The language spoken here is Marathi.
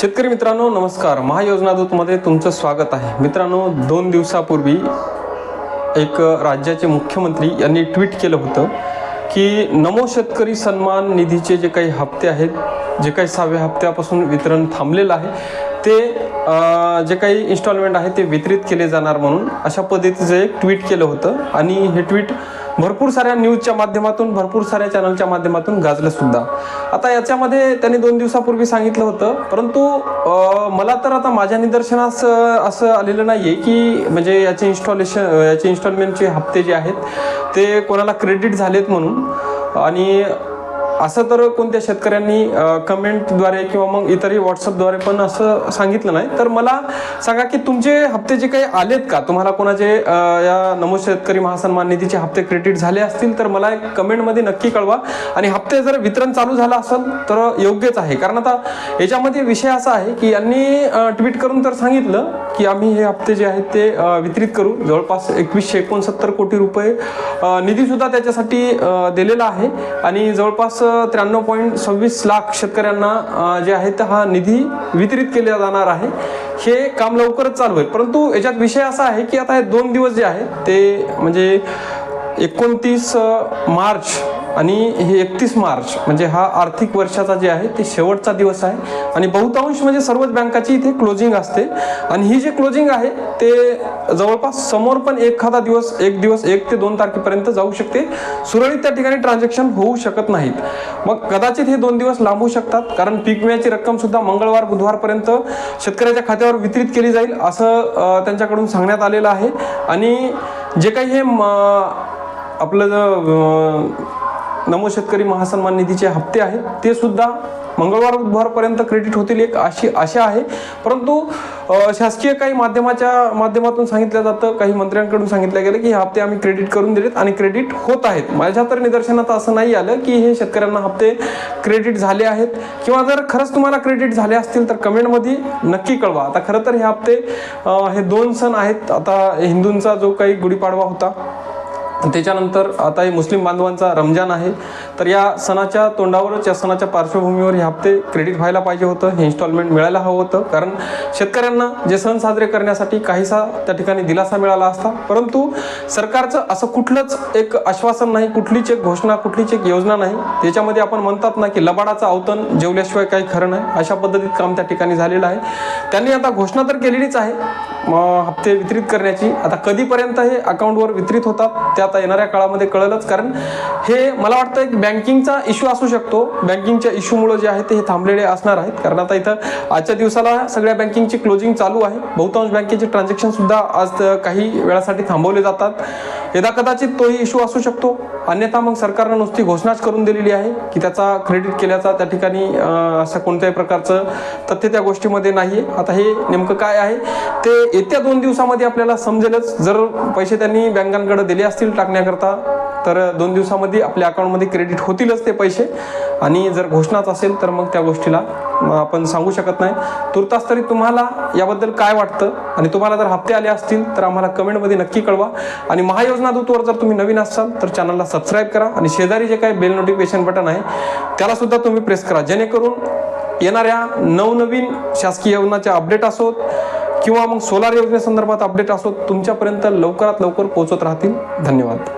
शेतकरी मित्रांनो नमस्कार. महायोजना दूतमध्ये तुमचं स्वागत आहे. मित्रांनो दोन दिवसापूर्वी एक राज्याचे मुख्यमंत्री यांनी ट्विट केलं होतं की नमो शेतकरी सन्मान निधीचे जे काही हप्ते आहेत जे काही सहाव्या हप्त्यापासून वितरण थांबलेलं आहे ते जे काही इन्स्टॉलमेंट आहे ते वितरित केले जाणार म्हणून अशा पद्धतीचं एक ट्विट केलं होतं. आणि हे ट्विट भरपूर साऱ्या न्यूजच्या माध्यमातून भरपूर साऱ्या चॅनलच्या माध्यमातून गाजलं सुद्धा. आता याच्यामध्ये त्यांनी दोन दिवसापूर्वी सांगितलं होतं परंतु मला तर आता माझ्या निदर्शनास असं आलेलं नाही आहे की म्हणजे याचे इन्स्टॉलेशन याचे इन्स्टॉलमेंटचे हप्ते जे आहेत ते कोणाला क्रेडिट झालेत म्हणून. आणि असं तर कोणत्या शेतकऱ्यांनी कमेंटद्वारे किंवा मग इतरही व्हॉट्सअपद्वारे पण असं सांगितलं नाही. तर मला सांगा की तुमचे हप्ते जे काही आलेत का? तुम्हाला कोणाचे या नमो शेतकरी महासन्मान निधीचे हप्ते क्रेडिट झाले असतील तर मला एक कमेंटमध्ये नक्की कळवा. आणि हप्ते जर वितरण चालू झालं असेल तर योग्यच आहे. कारण आता याच्यामध्ये विषय असा आहे की यांनी ट्विट करून तर सांगितलं की आम्ही हे हप्ते जे आहेत ते वितरित करू. जवळपास एकवीसशे एकोणसत्तर कोटी रुपये निधीसुद्धा त्याच्यासाठी दिलेला आहे. आणि जवळपास त्र्याण्णव पॉईंट सव्वीस लाख शेतकऱ्यांना जे आहे ते हा निधी वितरित केला जाणार आहे. हे काम लवकरच चालू आहे परंतु याच्यात विषय असा आहे की आता हे दोन दिवस जे आहेत ते म्हणजे एकोणतीस मार्च आणि हे एकतीस मार्च म्हणजे हा आर्थिक वर्षाचा जे आहे ते शेवटचा दिवस आहे. आणि बहुतांश म्हणजे सर्वच बँकाची इथे क्लोजिंग असते. आणि ही जी क्लोजिंग आहे ते जवळपास समोर पण एखादा दिवस एक दिवस एक ते दोन तारखेपर्यंत जाऊ शकते. सुरळीत त्या ठिकाणी ट्रान्झॅक्शन होऊ शकत नाहीत. मग कदाचित हे दोन दिवस लांबू शकतात कारण पीक विम्याची रक्कम सुद्धा मंगळवार बुधवारपर्यंत शेतकऱ्याच्या खात्यावर वितरित केली जाईल असं त्यांच्याकडून सांगण्यात आलेलं आहे. आणि जे काही हे म, आपलं नमो शेतकरी महासन्मान निधीचे हप्ते आहेत. ते सुद्धा मंगळवार बुधवारपर्यंत क्रेडिट होतील एक अशी आशा आहे. परंतु शासकीय काही माध्यमाच्या माध्यमातून सांगितलं जातं काही मंत्र्यांकडून सांगितलं गेलं की हे हप्ते आम्ही क्रेडिट करून दिलेत आणि क्रेडिट होत आहेत. माझ्या तर निदर्शनात असं नाही आलं की हे शेतकऱ्यांना हप्ते क्रेडिट झाले आहेत. किंवा जर खरंच तुम्हाला क्रेडिट झाले असतील तर कमेंटमध्ये नक्की कळवा. आता खरं तर हे हप्ते हे दोन सण आहेत. आता हिंदूंचा जो काही गुढीपाडवा होता त्याच्यानंतर आता हे मुस्लिम बांधवांचा रमजान आहे. तर या सणाच्या तोंडावरच या सणाच्या पार्श्वभूमीवर हे हप्ते क्रेडिट व्हायला पाहिजे होतं हे इन्स्टॉलमेंट मिळायला हवं होतं. कारण शेतकऱ्यांना जे सण साजरे करण्यासाठी काहीसा त्या ठिकाणी दिलासा मिळाला असता. परंतु सरकारचं असं कुठलंच एक आश्वासन नाही कुठलीच एक घोषणा कुठलीच एक योजना नाही. त्याच्यामध्ये आपण म्हणतात ना की लबाडाचं अवतन जेवल्याशिवाय काही खरं नाही. अशा पद्धतीत काम त्या ठिकाणी झालेलं आहे. त्यांनी आता घोषणा तर केलेलीच आहे. हप्ते वितरित करण्याची. आता कधीपर्यंत हे अकाउंटवर वितरित होतात ते आता येणाऱ्या काळामध्ये कळलंच. कारण हे मला वाटतं एक बँकिंगचा इश्यू असू शकतो. बँकिंगच्या इश्यूमुळे जे आहे ते हे थांबलेले असणार आहेत. कारण आता इथं आजच्या दिवसाला सगळ्या बँकिंगची क्लोजिंग चालू आहे. बहुतांश बँकेचे ट्रान्झॅक्शन सुद्धा आज काही वेळासाठी थांबवले जातात. यदा कदाचित तोही इश्यू असू शकतो. अन्यथा मग सरकारनं नुसती घोषणाच करून दिलेली आहे की त्याचा क्रेडिट केल्याचा त्या ठिकाणी असं कोणत्याही प्रकारचं तथ्य त्या गोष्टीमध्ये नाही आहे आता हे नेमकं काय आहे? ते येत्या दोन दिवसामध्ये आपल्याला समजेलच. जर पैसे त्यांनी बँकांकडे दिले असतील टाकण्याकरता तर दोन दिवसामध्ये आपल्या अकाउंटमध्ये क्रेडिट होतीलच ते पैसे. आणि जर घोषणाच असेल तर मग त्या गोष्टीला आपण सांगू शकत नाही. तुर्तास तरी तुम्हाला याबद्दल काय वाटतं? आणि तुम्हाला जर हप्ते आले असतील तर आम्हाला कमेंटमध्ये नक्की कळवा. आणि महायोजना दूतवर जर तुम्ही नवीन असाल तर चॅनलला सबस्क्राईब करा. आणि शेजारी जे काही बेल नोटिफिकेशन बटन आहे त्यालासुद्धा तुम्ही प्रेस करा. जेणेकरून येणाऱ्या नवनवीन शासकीय योजनाच्या अपडेट असोत किंवा मग सोलार योजनेसंदर्भात अपडेट असोत तुमच्यापर्यंत लवकरात लवकर पोहोचत राहतील. धन्यवाद.